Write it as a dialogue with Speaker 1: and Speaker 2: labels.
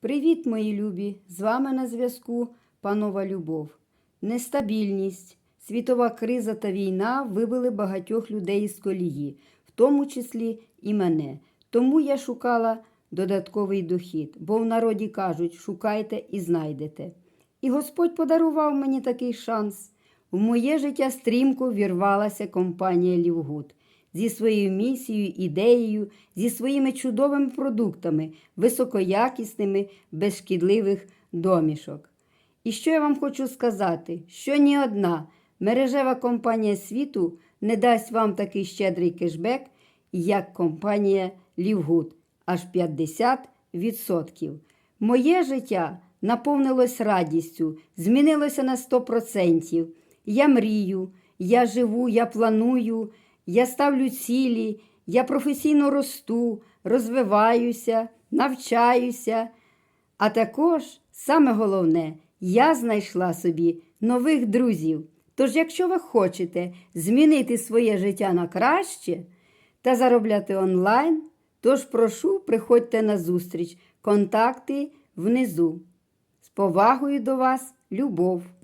Speaker 1: Привіт, мої любі! З вами на зв'язку панова Любов. Нестабільність, світова криза та війна вивели багатьох людей із колії, в тому числі і мене. Тому я шукала додатковий дохід, бо в народі кажуть, шукайте і знайдете. І Господь подарував мені такий шанс. В моє життя стрімко вірвалася компанія Лівгуд зі своєю місією, ідеєю, зі своїми чудовими продуктами, високоякісними, без шкідливих домішок. І що я вам хочу сказати, що ні одна мережева компанія світу не дасть вам такий щедрий кешбек, як компанія Лівгуд, аж 50%. Моє життя наповнилось радістю, змінилося на 100%. Я мрію, я живу, я планую, я ставлю цілі, я професійно росту, розвиваюся, навчаюся. А також, саме головне, я знайшла собі нових друзів. Тож, якщо ви хочете змінити своє життя на краще та заробляти онлайн, тож прошу, приходьте на зустріч. Контакти внизу. З повагою до вас, любов!